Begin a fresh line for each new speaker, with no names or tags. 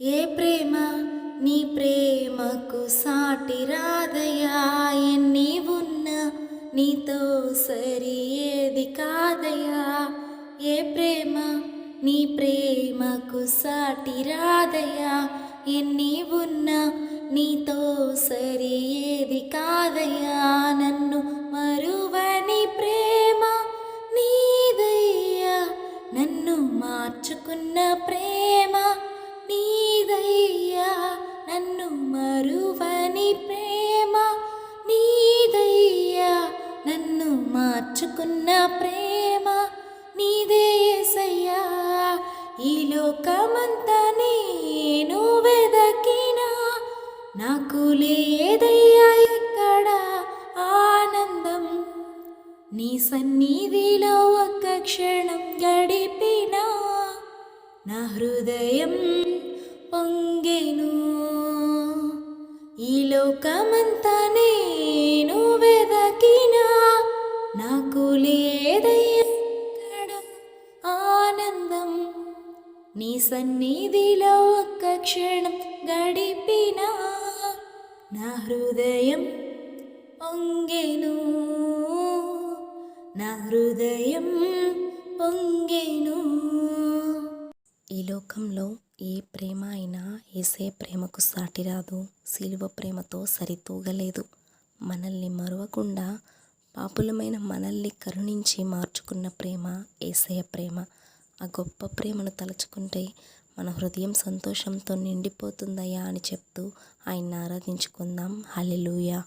ఏ ప్రేమ? నీ ప్రేమకు సాటి రాదయా? ఎన్ని ఉన్నా నీతో సరి ఏది కాదయా? ఏ ప్రేమ? నీ ప్రేమకు సాటి రాదయా? ఎన్ని ఉన్నా నీతో సరి ఏది కాదయా? నన్ను మరువని ప్రేమ నీదయ్యా. నన్ను మార్చుకున్న ప్రేమ మార్చుకున్న ప్రేమ నీదే యేసయ్యా ఈ లోకమంతా నేను వెదకినా నాకు లేదయ్యా ఎక్కడ ఆనందం. నీ సన్నిధిలో ఒక్క క్షణం గడిపినా నా హృదయం పొంగెను. ఈ లోకమంతా నాకు ఆనందం? నీ సన్నిధిలో ఒక్క క్షణం గడిపినా నా హృదయం పొంగెను. నా హృదయం పొంగెను.
ఈ లోకంలో ఏ ప్రేమ అయినా ఏసే ప్రేమకు సాటి రాదు శిలువ ప్రేమతో సరితూగలేదు. మనల్ని మరవకుండా పాపులమైన మనల్ని కరుణించి మార్చుకున్న ప్రేమ ఏసయ ప్రేమ. ఆ గొప్ప ప్రేమను తలుచుకుంటే మన హృదయం సంతోషంతో నిండిపోతుందయ్యా అని చెప్తూ ఆయన్ని ఆరాధించుకుందాం. హల్లెలూయా.